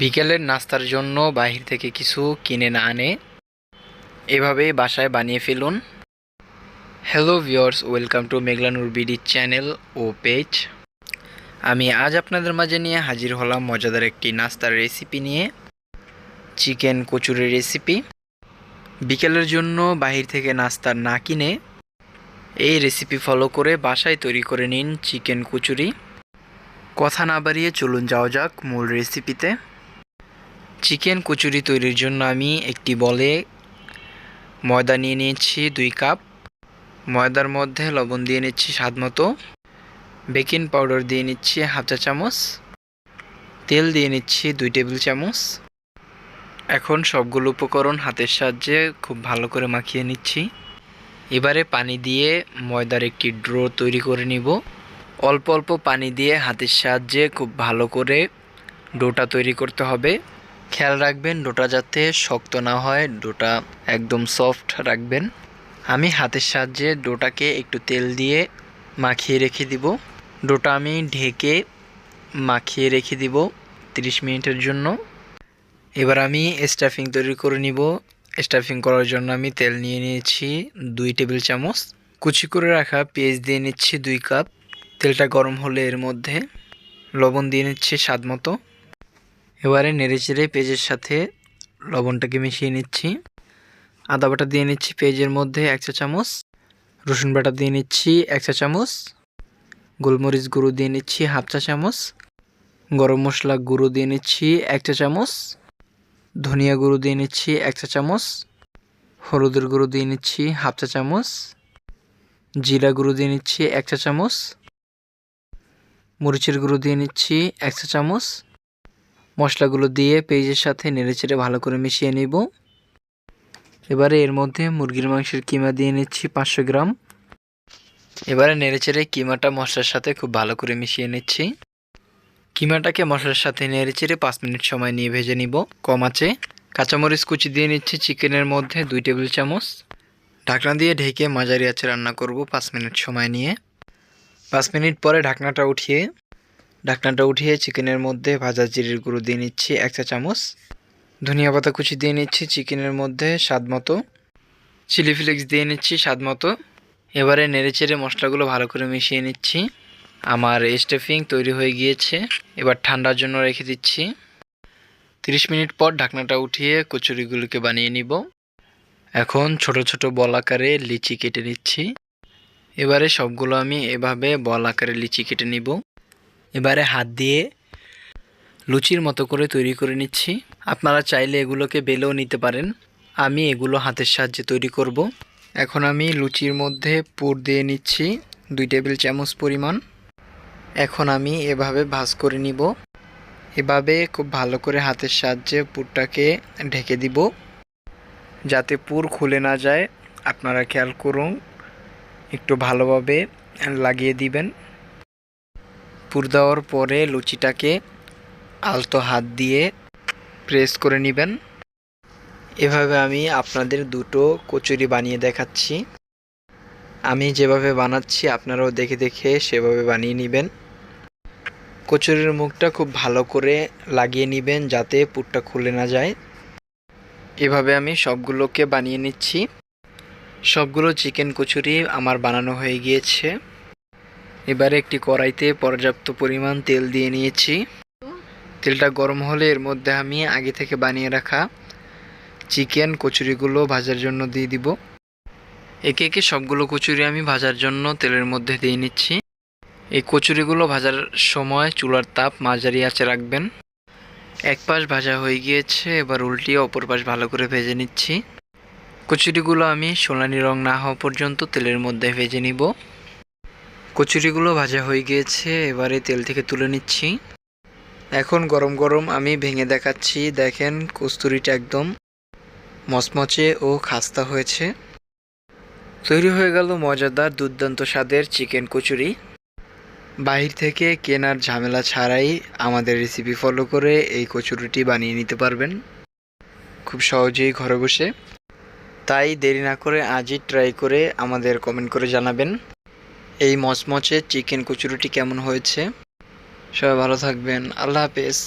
বিকেলের নাস্তার জন্য বাহির থেকে কিছু কিনে না আনে। এভাবে বাসায় বানিয়ে ফেলুন। Hello viewers welcome to Meghlanur BD channel O page আমি আজ আপনাদের মাঝে নিয়ে হাজির হলাম মজাদার একটি নাস্তার রেসিপি নিয়ে। চিকেন কচুরির রেসিপি বিকেলের জন্য বাহির থেকে নাস্তা না কিনে এই রেসিপি ফলো করে বাসায় তৈরি করে নিন চিকেন কচুরি। কথা না বাড়িয়ে চলুন যাওয়া যাক মূল রেসিপিতে চিকেন কচুরি তৈরির জন্য আমি একটি বলে ময়দা নিয়ে নিয়েছি দুই কাপ। ময়দার মধ্যে লবণ দিয়ে নিচ্ছি স্বাদ মতো। বেকিং পাউডার দিয়ে নিচ্ছি হাফ চা চামচ। তেল দিয়ে নিচ্ছি দুই টেবিল চামচ। এখন সবগুলো উপকরণ হাতের সাহায্যে খুব ভালো করে মাখিয়ে নিচ্ছি। এবারে পানি দিয়ে ময়দার একটি ড্রো তৈরি করে নিব। অল্প অল্প পানি দিয়ে হাতের সাহায্যে খুব ভালো করে ডোটা তৈরি করতে হবে। খেয়াল রাখবেন, ডোটা যাতে শক্ত না হয়, ডোটা একদম সফট রাখবেন। আমি হাতের সাহায্যে ডোটাকে একটু তেল দিয়ে মাখিয়ে রেখে দিব। ডোটা আমি ঢেকে মাখিয়ে রেখে দিব 30 মিনিটের জন্য। এবার আমি স্টাফিং তৈরি করে নিব। স্টাফিং করার জন্য আমি তেল নিয়ে নিয়েছি দুই টেবিল চামচ। কুচি করে রাখা পেঁয়াজ দিয়ে নিচ্ছি দুই কাপ। তেলটা গরম হলে এর মধ্যে লবণ দিয়ে নিচ্ছি স্বাদ মতো। এবারে নেড়েচেড়ে পেঁয়াজের সাথে লবণটাকে মিশিয়ে নিচ্ছি। আদা বাটা দিয়ে নিচ্ছি পেঁয়াজের মধ্যে এক চা চামচ। রসুন বাটা দিয়ে নিচ্ছি এক চা চামচ। গোলমরিচ গুঁড়ো দিয়ে নিচ্ছি হাফ চা চামচ। গরম মশলা গুঁড়ো দিয়ে নিচ্ছি এক চা চামচ। ধনিয়া গুঁড়ো দিয়ে নিচ্ছি এক চা চামচ। হলুদের গুঁড়ো দিয়ে নিচ্ছি হাফ চা চামচ। জিরা গুঁড়ো দিয়ে নিচ্ছি এক চা চামচ। মরিচের গুঁড়ো দিয়ে নিচ্ছি এক চা চামচ। মশলাগুলো দিয়ে পেঁয়াজের সাথে নেড়েচেড়ে ভালো করে মিশিয়ে নিব। এবারে এর মধ্যে মুরগির মাংসের কিমা দিয়ে নিচ্ছি পাঁচশো গ্রাম। এবারে নেড়েচেড়ে কিমাটা মশলার সাথে খুব ভালো করে মিশিয়ে নিচ্ছি। কিমাটাকে মশলার সাথে নেড়েচেড়ে পাঁচ মিনিট সময় নিয়ে ভেজে নিব। কম আছে। কাঁচামরিচ কুচি দিয়ে নিচ্ছি চিকেনের মধ্যে দুই টেবিল চামচ। ঢাকনা দিয়ে ঢেকে মাঝারি আছে রান্না করব পাঁচ মিনিট সময় নিয়ে। পাঁচ মিনিট পরে ঢাকনাটা উঠিয়ে ঢাকনাটা উঠিয়ে চিকেনের মধ্যে ভাজা জিরের গুঁড়ো দিয়ে নিচ্ছি এক চা চামচ। ধনিয়া পাতা কুচি দিয়ে নিচ্ছি চিকেনের মধ্যে স্বাদ মতো। চিলি ফ্লেক্স দিয়ে নিচ্ছি স্বাদ মতো। এবারে নেড়েচেড়ে মশলাগুলো ভালো করে মিশিয়ে নিচ্ছি। আমার স্টাফিং তৈরি হয়ে গিয়েছে। এবার ঠান্ডার জন্য রেখে দিচ্ছি। 30 মিনিট পর ঢাকনাটা উঠিয়ে কচুরিগুলোকে বানিয়ে নিব। এখন ছোট ছোট বল আকারে লিচি কেটে নিচ্ছি। এবারে সবগুলো আমি এভাবে বল আকারে লিচি কেটে নিব। এবারে হাত দিয়ে লুচির মতো করে তৈরি করে নিচ্ছি। আপনারা চাইলে এগুলোকে বেলেও নিতে পারেন। আমি এগুলো হাতের সাহায্যে তৈরি করব। এখন আমি লুচির মধ্যে পুর দিয়ে নিচ্ছি দুই টেবিল চামচ পরিমাণ। এখন আমি এভাবে ভাজ করে নিব। এভাবে খুব ভালো করে হাতের সাহায্যে পুরটাকে ঢেকে দিব। যাতে পুর খুলে না যায়, আপনারা খেয়াল করুন, একটু ভালোভাবে লাগিয়ে দিবেন। পুর দেওয়ার পরে লুচিটাকে আলতো হাত দিয়ে প্রেস করে নেবেন। এভাবে আমি আপনাদের দুটো কচুরি বানিয়ে দেখাচ্ছি। আমি যেভাবে বানাচ্ছি, আপনারাও দেখে দেখে সেভাবে বানিয়ে নেবেন। কচুরির মুখটা খুব ভালো করে লাগিয়ে নেবেন যাতে পুরটা খুলে না যায়। এভাবে আমি সবগুলোকে বানিয়ে নিচ্ছি। সবগুলো চিকেন কচুরি আমার বানানো হয়ে গিয়েছে। এবারে একটি কড়াইতে পর্যাপ্ত পরিমাণ তেল দিয়ে নিয়েছি। তেলটা গরম হলে এর মধ্যে আমি আগে থেকে বানিয়ে রাখা চিকেন কচুরিগুলো ভাজার জন্য দিয়ে দিব। একে একে সবগুলো কচুরি আমি ভাজার জন্য তেলের মধ্যে দিয়ে নিচ্ছি। এই কচুরিগুলো ভাজার সময় চুলার তাপ মাঝারি আঁচে রাখবেন। এক পাশ ভাজা হয়ে গিয়েছে, এবার উল্টিয়ে অপর পাশ ভালো করে ভেজে নিচ্ছি। কচুরিগুলো আমি সোনালি রং না হওয়া পর্যন্ত তেলের মধ্যে ভেজে নিব। কচুরিগুলো ভাজা হয়ে গিয়েছে, এবারে তেল থেকে তুলে নিচ্ছি। এখন গরম গরম আমি ভেঙে দেখাচ্ছি, দেখেন কস্তুরিটা একদম মচমচে ও খাস্তা হয়েছে। তৈরি হয়ে গেল মজাদার দুর্দান্ত স্বাদের চিকেন কচুরি। বাহির থেকে কেনার ঝামেলা ছাড়াই আমাদের রেসিপি ফলো করে এই কচুরিটি বানিয়ে নিতে পারবেন। খুব সহজেই ঘরে বসে। তাই দেরি না করে আজই ট্রাই করে আমাদের কমেন্ট করে জানাবেন। এই মচমচে চিকেন কচুরিটি কেমন হয়েছে? সবাই ভালো থাকবেন। আল্লাহ হাফেজ।